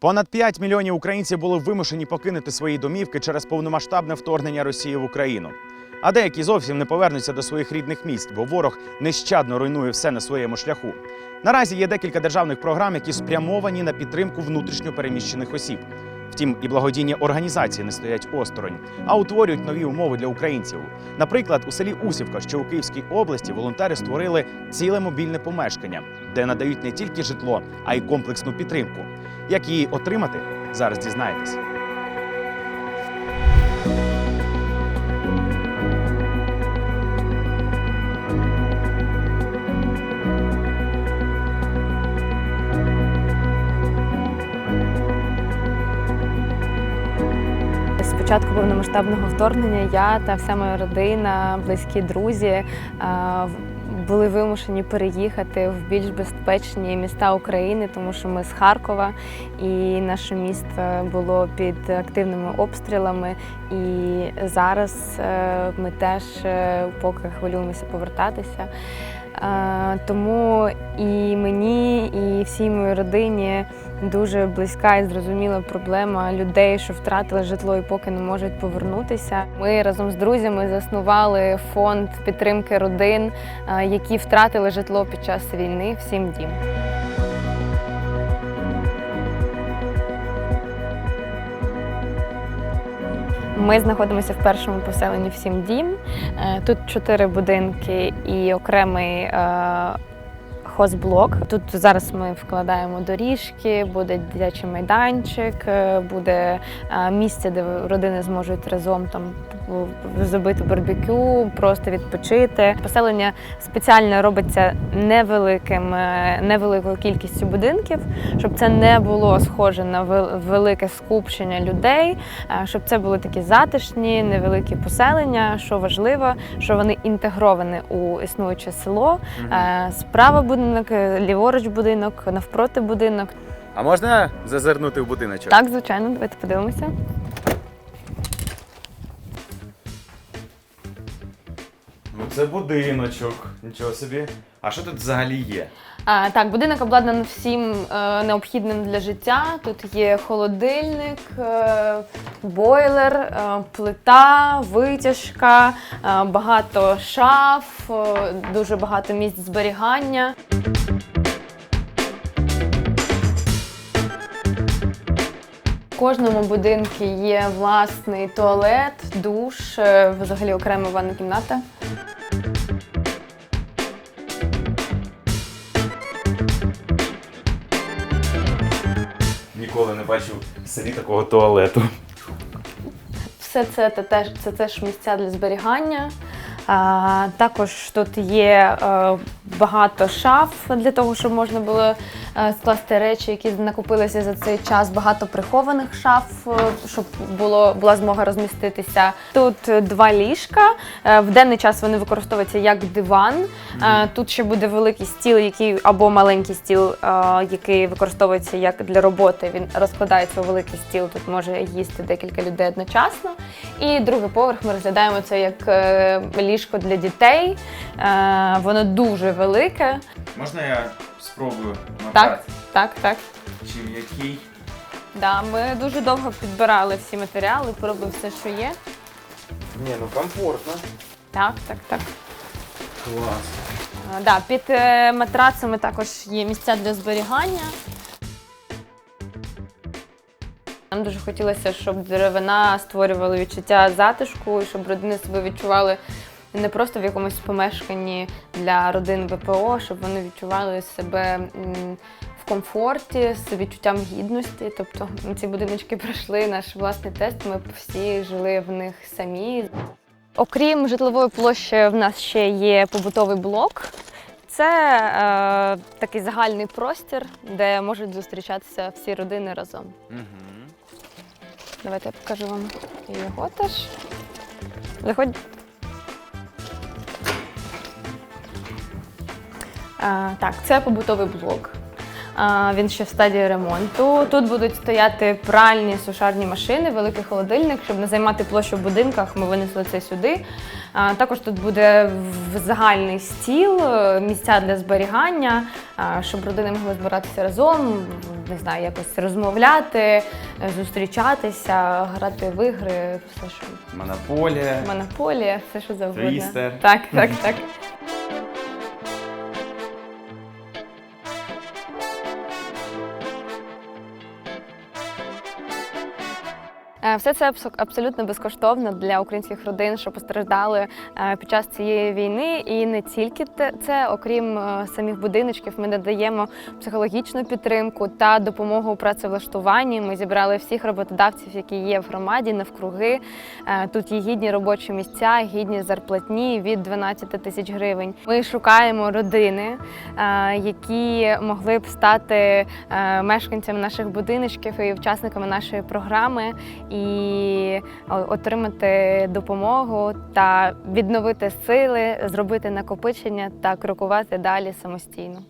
Понад 5 мільйонів українців були вимушені покинути свої домівки через повномасштабне вторгнення Росії в Україну. А деякі зовсім не повернуться до своїх рідних міст, бо ворог нещадно руйнує все на своєму шляху. Наразі є декілька державних програм, які спрямовані на підтримку внутрішньо переміщених осіб. Втім, і благодійні організації не стоять осторонь, а утворюють нові умови для українців. Наприклад, у селі Усівка, що у Київській області, волонтери створили ціле мобільне помешкання, де надають не тільки житло, а й комплексну підтримку. Як її отримати, зараз дізнаєтесь. Початку повномасштабного вторгнення я та вся моя родина, близькі друзі е, були вимушені переїхати в більш безпечні міста України, тому що ми з Харкова, і наше місто було під активними обстрілами. І зараз е, ми теж е, поки хвилюємося повертатися. Тому і мені, і всій моїй родині дуже близька і зрозуміла проблема людей, що втратили житло і поки не можуть повернутися. Ми разом з друзями заснували фонд підтримки родин, які втратили житло під час війни. Всім дім. Ми знаходимося в першому поселенні всім дім. Е, Тут чотири будинки і окремий е, хозблок. Тут зараз ми вкладаємо доріжки, буде дитячий майданчик, е, буде е, місце, де родини зможуть разом там зробити барбекю, просто відпочити. Поселення спеціально робиться невеликим, е, невеликою кількістю будинків, щоб це не було схоже на велике скупчення людей, щоб це були такі затишні, невеликі поселення. Що важливо, що вони інтегровані у існуюче село. Справа будинок, е, ліворуч будинок, навпроти будинок. А можна зазирнути в будиночок? Так, звичайно, давайте подивимося. Це будиночок. Нічого собі. А що тут взагалі є? А, так, будинок обладнаний всім е, необхідним для життя. Тут є холодильник, е, бойлер, е, плита, витяжка, е, багато шаф, е, дуже багато місць зберігання. В кожному будинку є власний туалет, душ, е, взагалі окрема ванна кімната. Ніколи не бачив в селі такого туалету. Все це, це теж це теж місця для зберігання. Також тут є е, багато шаф для того, щоб можна було е, скласти речі, які накопилися за цей час. Багато прихованих шаф, е, щоб було була змога розміститися. Тут два ліжка. В денний час вони використовуються як диван. Тут ще буде великий стіл, який або маленький стіл, який використовується як для роботи. Він розкладається у великий стіл. Тут може їсти декілька людей одночасно. І другий поверх ми розглядаємо це як е, ліжко для дітей. Е, Воно дуже велике. Можна я спробую Так, так, так. Чи який? Да, ми дуже довго підбирали всі матеріали, пробували все, що є. Ні, ну комфортно. Так, так, так. Клас. А, Да, під е, матрацами також є місця для зберігання. Нам дуже хотілося, щоб деревина створювала відчуття затишку, і щоб родини себе відчували не просто в якомусь помешканні для родин ВПО, щоб вони відчували себе в комфорті з відчуттям гідності. Тобто ці будиночки пройшли наш власний тест. Ми всі жили в них самі. Окрім житлової площі, в нас ще є побутовий блок. Це е, такий загальний простір, де можуть зустрічатися всі родини разом. Угу. Давайте я покажу вам його теж. Заходь. Так, це побутовий блок. Він ще в стадії ремонту. Тут будуть стояти пральні сушарні машини, великий холодильник, щоб не займати площу в будинках. Ми винесли це сюди. Також тут буде загальний стіл, е, місця для зберігання, щоб родини могли збиратися разом, не знаю, якось розмовляти, е, зустрічатися, грати в ігри, все що Монополія. монополія, все що завгодно. Твістер. Так, так, так. Все це абсолютно безкоштовно для українських родин, що постраждали е, під час цієї війни. І не тільки це, окрім е, самих будиночків, ми надаємо психологічну підтримку та допомогу у працевлаштуванні. Ми зібрали всіх роботодавців, які є в громаді, навкруги. Е, Тут є гідні робочі місця, гідні зарплатні від 12 тисяч гривень. Ми шукаємо родини, е, які могли б стати е, мешканцями наших будиночків і учасниками нашої програми і отримати допомогу та відновити сили, зробити накопичення та крокувати далі самостійно.